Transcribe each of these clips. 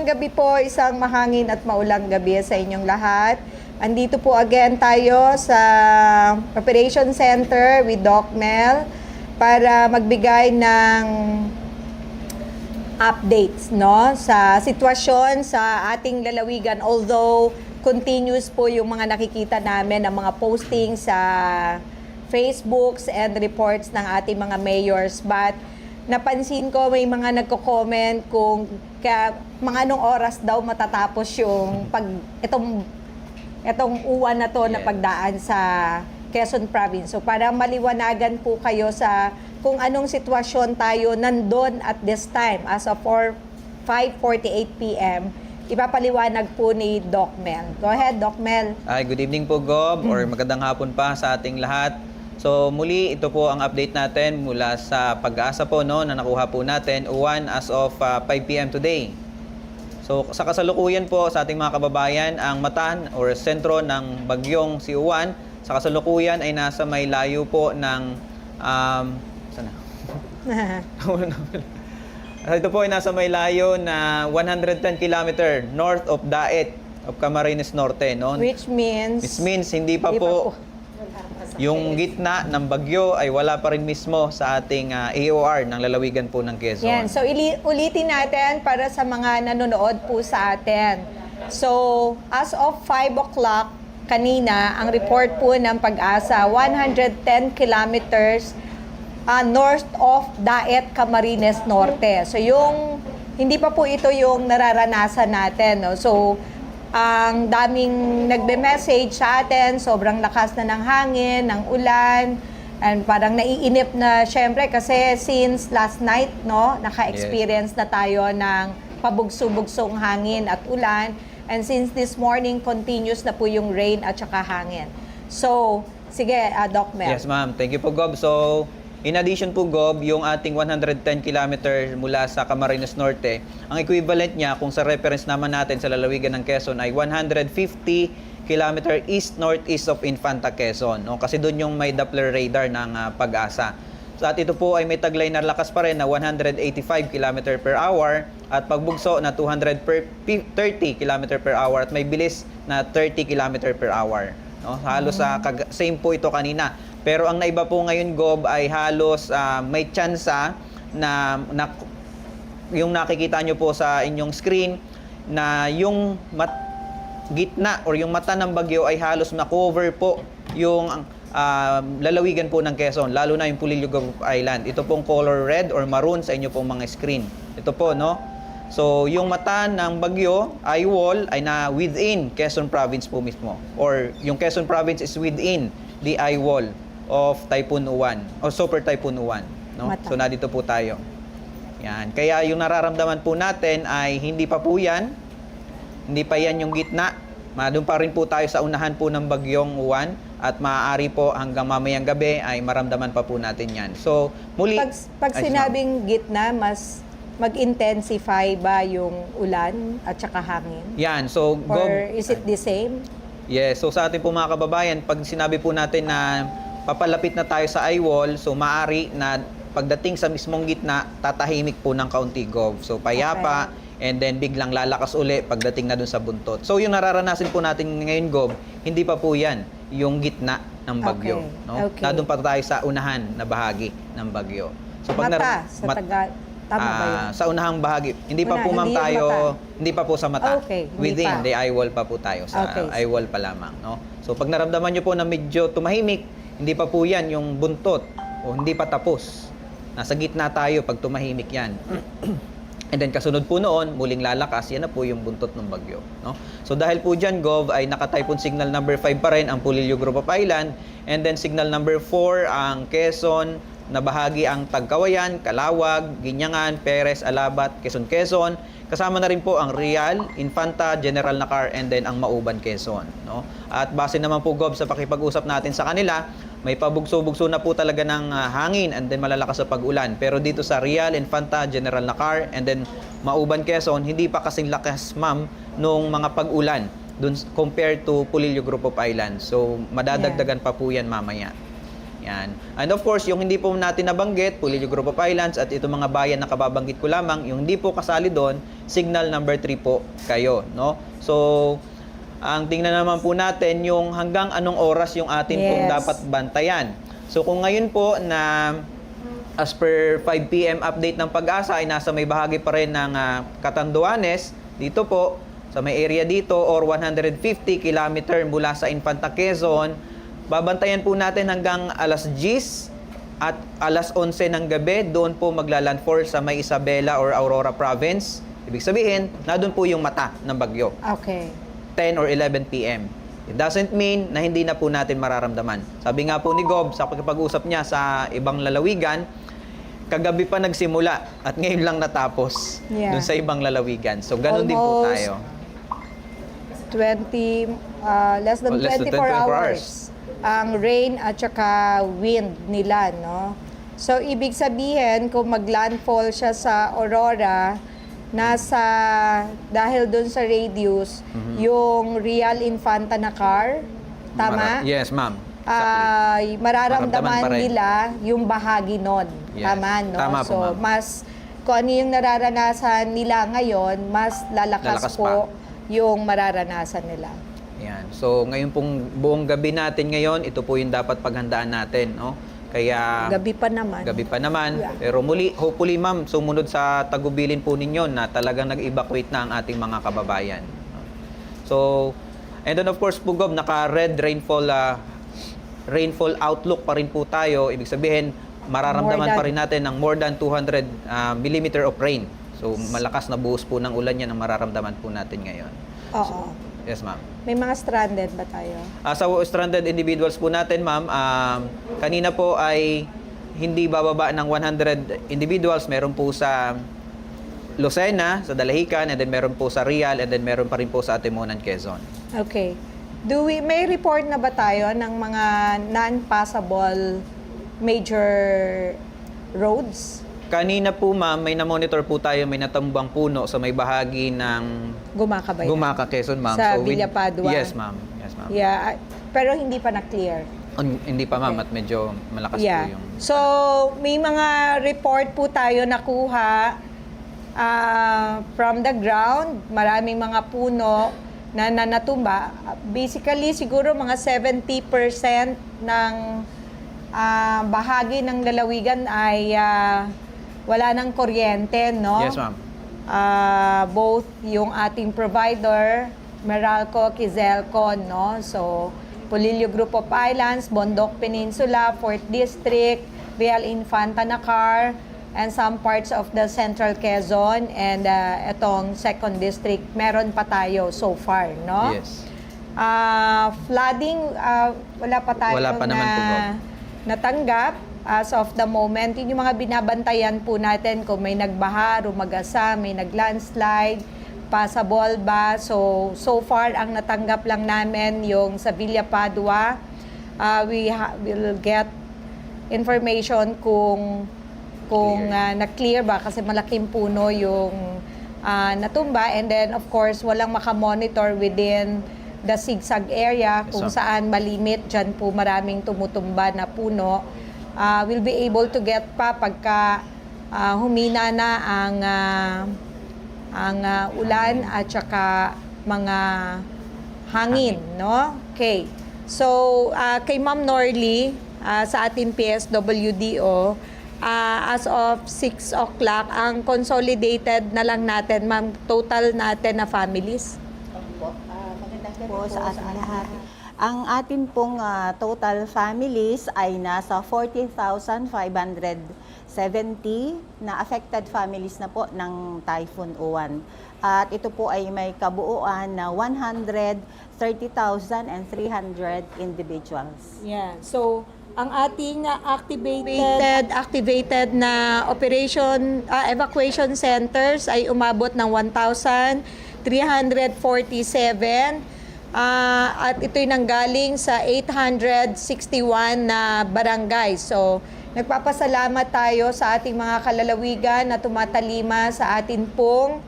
magandang gabi po, isang mahangin at maulang gabi sa inyong lahat. Andito po again tayo sa Operation Center with Doc Mel para magbigay ng updates no sa sitwasyon sa ating lalawigan although continuous po yung mga nakikita namin ng mga postings sa Facebooks and reports ng ating mga mayors but napansin ko may mga nagko-comment kung ka, mga anong oras daw matatapos yung pag itong itong uwan na to na Yes. pagdaan sa Quezon Province. So para maliwanagan po kayo sa kung anong sitwasyon tayo nandun at this time as of 4, 5.48 p.m. Ipapaliwanag po ni Doc Mel. Go ahead, Doc Mel. Ay, good evening po Gob or magandang hapon pa sa ating lahat. So muli, ito po ang update natin mula sa pag-asa po no, na nakuha po natin, uwan as of ah, 5 p.m. today. So sa kasalukuyan po sa ating mga kababayan, ang matan or sentro ng bagyong si Uwan, sa kasalukuyan ay nasa may layo po ng um, sana? Ah, Ito po ay nasa may layo na 110 km north of Daet of Camarines Norte. No? Which means... This means hindi pa Hindi pa po yung gitna ng bagyo ay wala pa rin mismo sa ating ah, AOR ng lalawigan po ng Quezon. Yan. So, ulitin natin para sa mga nanonood po sa atin. So, as of 5 o'clock kanina, ang report po ng pag-asa, 110 kilometers ah, north of Daet, Camarines Norte. So, yung, hindi pa po ito yung nararanasan natin. No? So, ang daming nagbe-message sa atin, sobrang lakas na ng hangin, ng ulan, and parang naiinip na syempre kasi since last night, no, naka-experience na tayo ng pabugso-bugsong hangin at ulan. And since this morning, continuous na po yung rain at saka hangin. So, sige, ah, Doc Mel. Yes, ma'am. Thank you po, Gob. So, in addition po, Gob, yung ating 110 km mula sa Camarines Norte, ang equivalent niya kung sa reference naman natin sa lalawigan ng Quezon ay 150 km east-northeast of Infanta, Quezon. No? Kasi doon yung may Doppler radar ng ah, pag-asa. So, at ito po ay may taglay na lakas pa rin na 185 km per hour at pagbugso na 230 km per hour at may bilis na 30 km per hour. No? Halos sa kag- same po ito kanina. Pero ang naiba po ngayon Gob ay halos ah, may tsansa na, na yung nakikita nyo po sa inyong screen na yung mat, gitna or yung mata ng bagyo ay halos na-cover po yung ah, lalawigan po ng Quezon, lalo na yung Pulilio Group Island. Ito pong color red or maroon sa inyo pong mga screen. Ito po, no? So, yung mata ng bagyo, eye wall, ay na within Quezon Province po mismo. Or yung Quezon Province is within the eye wall of Typhoon Uwan o Super Typhoon Uwan. No? Mata. So, nandito po tayo. Yan. Kaya yung nararamdaman po natin ay hindi pa po yan. Hindi pa yan yung gitna. Doon pa rin po tayo sa unahan po ng bagyong uwan at maaari po hanggang mamayang gabi ay maramdaman pa po natin yan. So, muli... Pag, pag Ay, sinabing gitna, mas mag-intensify ba yung ulan at saka hangin? Yan. So, Or Gob, is it the same? Yes, so sa ating po mga kababayan, pag sinabi po natin na papalapit na tayo sa eye wall, so maari na pagdating sa mismong gitna, tatahimik po ng kaunti gov. So payapa, and then biglang lalakas uli pagdating na dun sa buntot. So yung nararanasan po natin ngayon gov, hindi pa po yan yung gitna ng bagyo. Okay, No? okay. Nandun pa tayo sa unahan na bahagi ng bagyo. So Mata, nar- sa mat- Tagal. Tama ba yun? Ah, sa unahang bahagi. Hindi pa Una, po ma'am tayo, mata. hindi pa po sa mata. Okay, Within pa. the eye wall pa po tayo. Sa Okay. eye wall pa lamang. No? So pag naramdaman nyo po na medyo tumahimik, hindi pa po yan yung buntot o hindi pa tapos. Nasa gitna tayo pag tumahimik yan. And then kasunod po noon, muling lalakas, yan na po yung buntot ng bagyo. No? So dahil po dyan, Gov, ay naka-typhoon signal number 5 pa rin ang Pulilio Group of Island. And then signal number 4 ang Quezon, na bahagi ang Tagkawayan, Calawag, Ginyangan, Perez, Alabat, Quezon, Quezon. Kasama na rin po ang Real, Infanta, General Nakar, and then ang Mauban, Quezon. No? At base naman po, Gov, sa pakipag-usap natin sa kanila, may pabugso-bugso na po talaga ng ah, hangin and then malalakas sa pag-ulan. Pero dito sa Real, Infanta, General Nakar, and then Mauban, Quezon, hindi pa kasing lakas, ma'am, nung mga pag-ulan dun compared to Pulilio Group of Islands. So, madadagdagan pa po yan mamaya. Yan. And of course, yung hindi po natin nabanggit, Pulilio Group of Islands at itong mga bayan na kababanggit ko lamang, yung hindi po kasali doon, signal number 3 po kayo, no? So, ang tingnan naman po natin yung hanggang anong oras yung atin pong Yes. dapat bantayan. So, kung ngayon po na as per 5 p.m. update ng pag-asa ay nasa may bahagi pa rin ng ah, Catanduanes, dito po, sa may area dito or 150 kilometer mula sa Infanta Quezon, babantayan po natin hanggang alas 10 at alas 11 ng gabi, doon po maglalandfall sa may Isabela or Aurora Province. Ibig sabihin, na doon po yung mata ng bagyo. Okay. 10 or 11 p.m. It doesn't mean na hindi na po natin mararamdaman. Sabi nga po ni Gob sa pagkipag-usap niya sa ibang lalawigan, kagabi pa nagsimula at ngayon lang natapos Yeah. dun sa ibang lalawigan. So ganun din po Almost tayo. 20, uh, less than Oh, less 24, than 24 hours. Ang rain at saka wind nila, no? So, ibig sabihin, kung maglandfall siya sa Aurora, nasa, dahil dun sa radius, yung real Infanta na car, tama? Mara- yes, ma'am. Exactly. ay mararamdaman pa nila yung bahagi nun. Yes. Tama, no? Tama po, so, ma'am. mas, kung ano yung nararanasan nila ngayon, mas lalakas, Lalakas po yung mararanasan nila. Yan. So ngayon pong buong gabi natin ngayon, ito po yung dapat paghandaan natin, no? Kaya Gabi pa naman. Gabi pa naman. Yeah. Pero muli, hopefully ma'am, sumunod sa tagubilin po ninyo na talagang nag-evacuate na ang ating mga kababayan. So, and then of course po Gob, naka-red rainfall ah, rainfall outlook pa rin po tayo. Ibig sabihin, mararamdaman than- pa rin natin ng more than 200 ah, millimeter of rain. So, malakas na buhos po ng ulan yan ang mararamdaman po natin ngayon. Oo. Yes, ma'am. May mga stranded ba tayo? Ah, sa stranded individuals po natin, ma'am, um, kanina po ay hindi bababa ng 100 individuals. Meron po sa Lucena, sa Dalahican, and then meron po sa Real, and then meron pa rin po sa Atimonan, Quezon. Okay. Do we, may report na ba tayo ng mga non-passable major roads? Kanina po, ma'am, may na-monitor po tayo, may natambang puno sa may bahagi ng Gumakabay. Gumaka, Quezon, ma'am. Sa with- Villa Padua. Yes, ma'am. Yes, ma'am. Yeah, ah, pero hindi pa na-clear. Un- hindi pa, ma'am, Okay. at medyo malakas yeah. po yung... So, may mga report po tayo nakuha ah, from the ground. Maraming mga puno na nanatumba. Basically, siguro mga 70% ng ah, bahagi ng lalawigan ay ah, wala ng kuryente, no? Yes, ma'am. Ah, both yung ating provider, Meralco, Kizelco, no? So, Polillo Group of Islands, Bondok Peninsula, 4th District, Real Infanta Nacar, and some parts of the Central Quezon and uh, itong 2nd District, meron pa tayo so far, no? Yes. Ah, flooding, ah, wala pa tayo Wala pa naman na po, Bob. natanggap as of the moment. Yun yung mga binabantayan po natin kung may nagbaha, rumagasa, may naglandslide, passable ba. So, so far, ang natanggap lang namin yung sa Villa Padua. Ah, we ha- will get information kung kung Clear. ah, na-clear ba kasi malaking puno yung ah, natumba and then of course walang makamonitor within the zigzag area kung saan malimit dyan po maraming tumutumba na puno Ah, we'll be able to get pa pagka ah, humina na ang ah, ang ah, ulan at saka mga hangin, no? Okay. So, ah, kay Ma'am Norly, ah, sa ating PSWDO, ah, as of 6 o'clock, ang consolidated na lang natin, ma'am, total natin na families. po. Ah, magandang gabi po sa ating lahat. Ang atin pong ah, total families ay nasa 14,570 na affected families na po ng Typhoon Uwan. At ito po ay may kabuuan na 130,300 individuals. Yeah. So, ang ating uh, activated activated na operation uh, evacuation centers ay umabot ng 1,347 Ah, at ito'y nanggaling sa 861 na barangay. So, nagpapasalamat tayo sa ating mga kalalawigan na tumatalima sa atin pong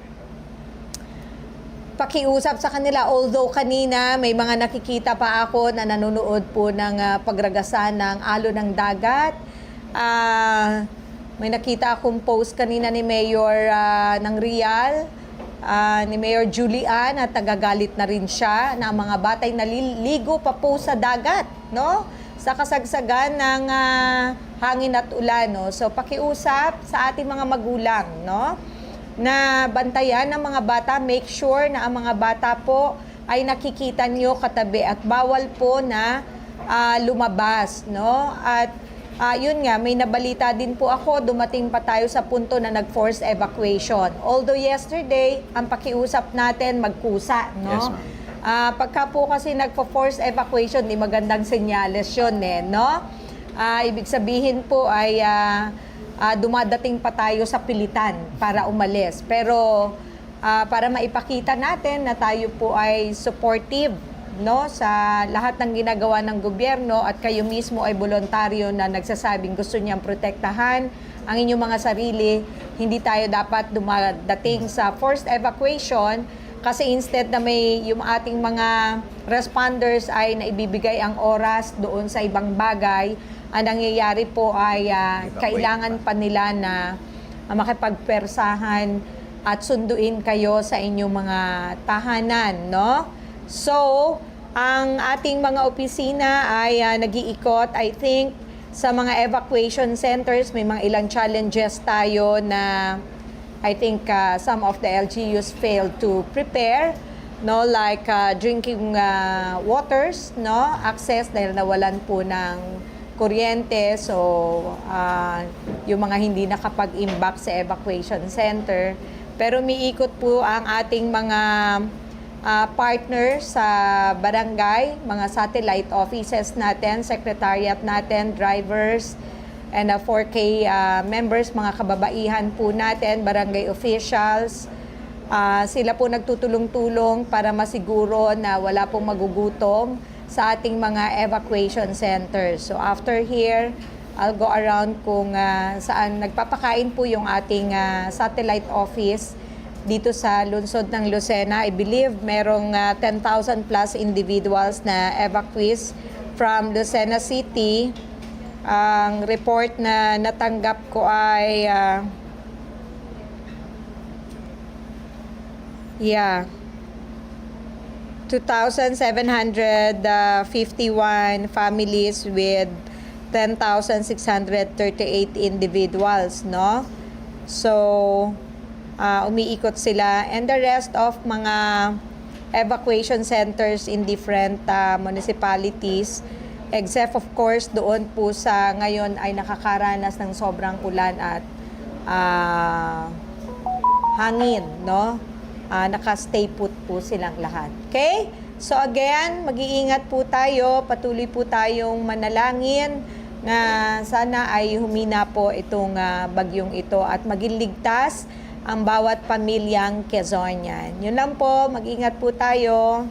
pakiusap sa kanila. Although kanina may mga nakikita pa ako na nanonood po ng ah, pagragasan ng alo ng dagat. Ah, may nakita akong post kanina ni Mayor ah, ng Real, ah, ni Mayor Julian at tagagalit na rin siya na ang mga batay naliligo pa po sa dagat, no? Sa kasagsagan ng ah, hangin at ulan, no? So pakiusap sa ating mga magulang, no? na bantayan ng mga bata, make sure na ang mga bata po ay nakikita nyo katabi at bawal po na ah, lumabas, no? At ah, yun nga, may nabalita din po ako, dumating pa tayo sa punto na nag-force evacuation. Although yesterday, ang pakiusap natin magkusa, no? Yes, ma'am. Ah, pagka po kasi nagpo-force evacuation, di magandang senyales yun eh, no? Ah, ibig sabihin po ay ah, ah, dumadating pa tayo sa pilitan para umalis. Pero ah, para maipakita natin na tayo po ay supportive no sa lahat ng ginagawa ng gobyerno at kayo mismo ay voluntaryo na nagsasabing gusto niyang protektahan ang inyong mga sarili, hindi tayo dapat dumadating sa forced evacuation kasi instead na may yung ating mga responders ay naibibigay ang oras doon sa ibang bagay, ang nangyayari po ay Evacuate kailangan pa nila na uh, makipagpersahan at sunduin kayo sa inyong mga tahanan, no? So, ang ating mga opisina ay ah, nag-iikot, I think, sa mga evacuation centers, may mga ilang challenges tayo na I think uh, some of the LGUs failed to prepare, no, like uh, drinking uh, waters, no, access dahil nawalan po ng kuryente. So, uh, yung mga hindi nakapag-imbak sa evacuation center. Pero miikot po ang ating mga uh, partner sa barangay, mga satellite offices natin, secretariat natin, drivers, and uh, 4K uh, members, mga kababaihan po natin, barangay officials. Ah, sila po nagtutulong-tulong para masiguro na wala pong magugutom sa ating mga evacuation centers. So after here, I'll go around kung ah, saan nagpapakain po yung ating ah, satellite office dito sa lungsod ng Lucena. I believe merong ah, 10,000 plus individuals na evacuees from Lucena City. Ang report na natanggap ko ay ah, yeah 2,751 families with 10,638 individuals, no? So, ah, umiikot sila. And the rest of mga evacuation centers in different ah, municipalities, except of course doon po sa ngayon ay nakakaranas ng sobrang ulan at ah, hangin, no? Ah, naka-stay put po silang lahat. Okay? So again, mag-iingat po tayo, patuloy po tayong manalangin na sana ay humina po itong ah, bagyong ito at maging ligtas ang bawat pamilyang Quezonian. Yun lang po, mag-ingat po tayo.